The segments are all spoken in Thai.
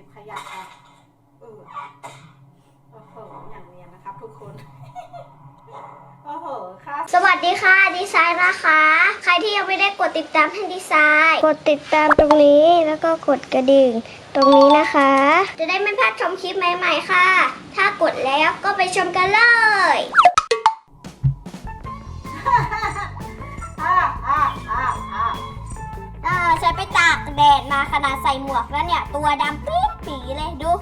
ก็บขยะครับเออโอ้โหอย่างเนียนนะครับ ทุกคน โอ้โหค่ะสวัสดีค่ะ ดีไซน์นะคะ ใครที่ยังไม่ได้กดติดตามให้ดีไซน์ กดติดตามตรงนี้แล้วก็กดกระดิ่ง ตรงนี้นะคะ จะได้ไม่พลาดชมคลิปใหม่ๆค่ะ ถ้ากดแล้วก็ไปชมกันเลย อ่าอ่าอ่า อ่าอ่าฉันไปตากแดดมาขนาดใส่หมวกแล้วเนี่ย ตัวดำปี๊ดปีเลยดู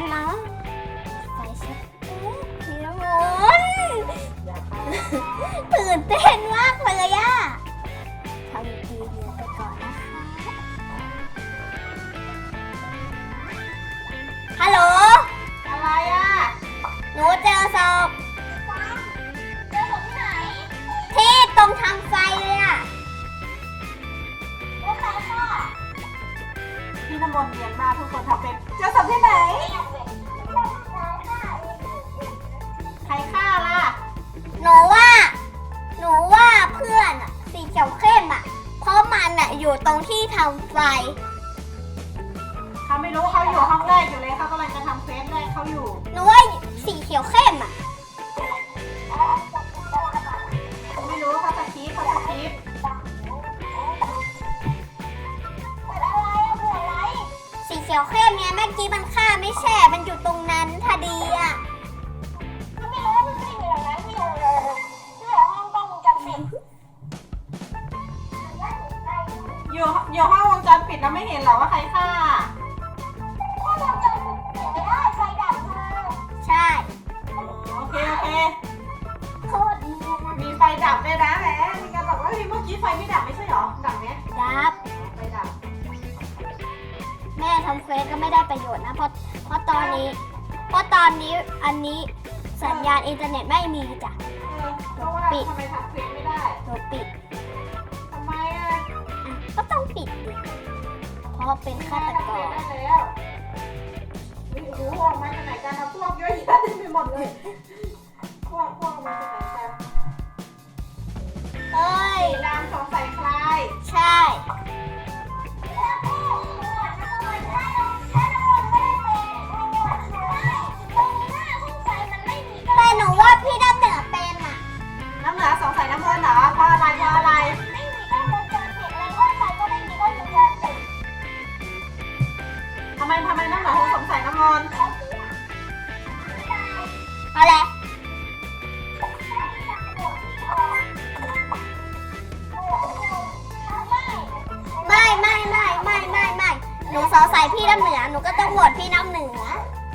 นนะไปสิพี่น้ำมนต์อย่าฆ่าตื่นเต้นมากเลยอะทำดีเดียวไปก่อนาทุกคนทำเป็นเจอศพที่ไหน ใครฆ่าล่ะ หนูว่า หนูว่าเพื่อนอะสีเขียวเข้มอะเพราะมันอะอยู่ตรงที่ทำไฟ เขาไม่รู้เขาอยู่ห้องแรกอยู่เลยเขากำลังจะทำเควสแรกเขาอยู่ หนูว่าสีเขียวเข้มอะ สีเขียวเข้มเนี่ยเมื่อกี้มันฆ่าไม่แช่ มันอยู่ตรงนั้นพอดีอะอยู่อยู่ห้องวงจรปิดแล้วไม่เห็นเหรอว่าใครฆ่าใช่โอเคโอเคโคตรดีนะมีไฟดับด้วยนะแหมมีการบอกว่าเฮ้ยเมื่อกี้ไฟไม่ดับไม่ใช่เหรอดับ ม่ทำเควสก็ไม่ได้ประโยชน์นะ เพราะเพราะตอนนี้ เพราะตอนนี้อันนี้สัญญาณอินเทอร์เน็ตไม่มีจ้ะเออเพราะว่าปิดทำไมทำเควสไม่ได้หนูปิดทำไมอะอะก็ต้องปิดดิเพราะเป็นฆาตกร ได้แล้วอุ๊ยโอ้โหออกมาจากไหนกันนะพวกเยอะแยะเต็มไปหมดเลย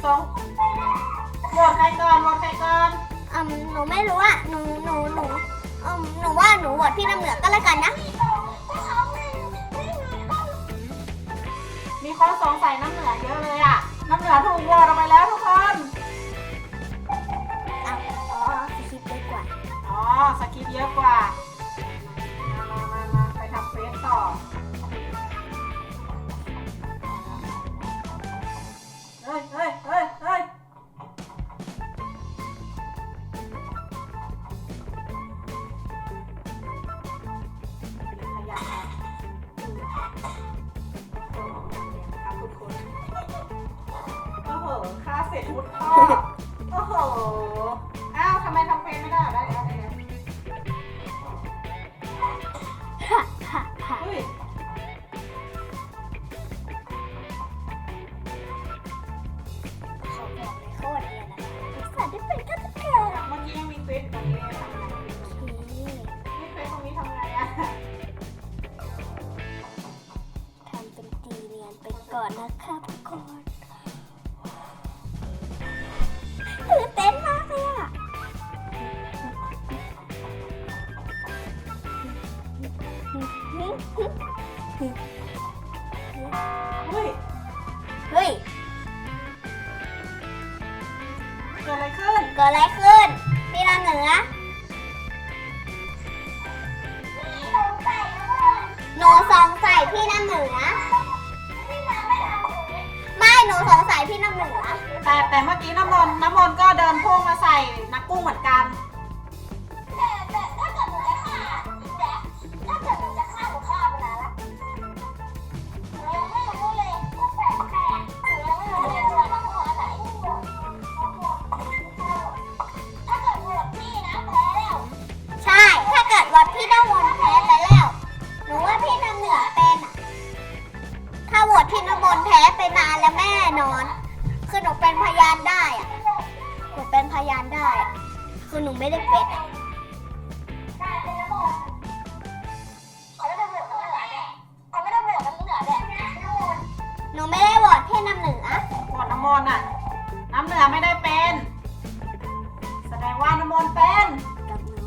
สองโหวตใครก่อนโหวตใครก่อนอืมหนูไม่รู้อะหนูหนูหนูอืมหนูว่าหนูโหวตพี่น้ำเหนือก็แล้วกันนะ มีคนสงสัยน้ำเหนือเยอะเลยอะ น้ำเหนือถูกโหวตออกไปแล้วทุกคน เสร็จมุดท่อโอ้โห อ้าวทำไมทำเฟซไม่ได้ได้แล้วได้แล้วฮ่าฮ่าฮ่าเฮ้ยเขาบอกเลยโคตรเนียนนะคะสัตว์ที่เป็นฆาตกรเมื่อกี้ยังมีเฟซตรงนี้เลยทำไงนี่เฟซตรงนี้ทำไงอะทำเป็นตีเนียนไปก่อนนะคะทุ เฮ้ย เฮ้ยเกิดอะไรขึ้น เกิดอะไรขึ้น พี่น้ำเหนือหนูสงสัยพี่น้ำเหนือ ไม่หนูสงสัยพี่น้ำเหนือ แต่แต่เมื่อกี้น้ำมนต์น้ำมนต์ก็เดินพุ่งมาใส่นักกุ้งเหมือนกัน คือหนูไม่ได้เป็นอะหนูไม่ได้โหวตพี่น้ำเหนือ หมดน้ำมนต์อะ น้ำเหนือไม่ได้เป็น แสดงว่าน้ำมนต์เป็น กับหนู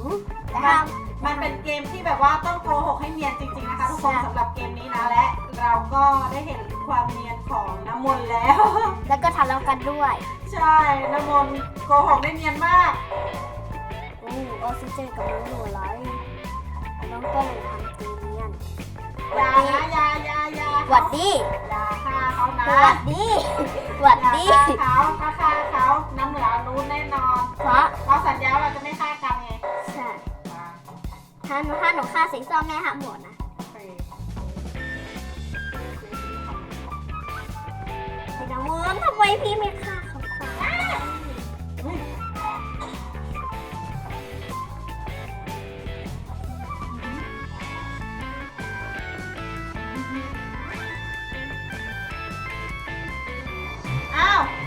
มัแล้วนมันเป็นเกมที่แบบว่าต้องโกหกให้เนียนจริงๆนะคะทุกคนสำหรับเกมนี้นะและ เราก็ได้เห็นความเนียนของน้ำมนต์แล้ว แล้วก็ทะเลาะกันด้วย ใช่น้ำมนต์โกหกได้เนียนมาก อู้ออกซิเจนกับน้องหนูไรน้องก็เลยทำตีเนียนยานะยายายาหวัดดียาฆ่าเขานะหวัดดีหวัดอย่าดีฆ่าเขาถ้าฆ่าเขาน้ำเหนืองรู้แน่นอนเพราะเราสัญญาเราจะไม่ฆ่ากันไงใช่ถ้าหนูถ้าหนูฆ่าสิงซ้อมแม่หักหมดนะโอเคพี่น้องมนทำไมพี่ไม่ฆ่า 好。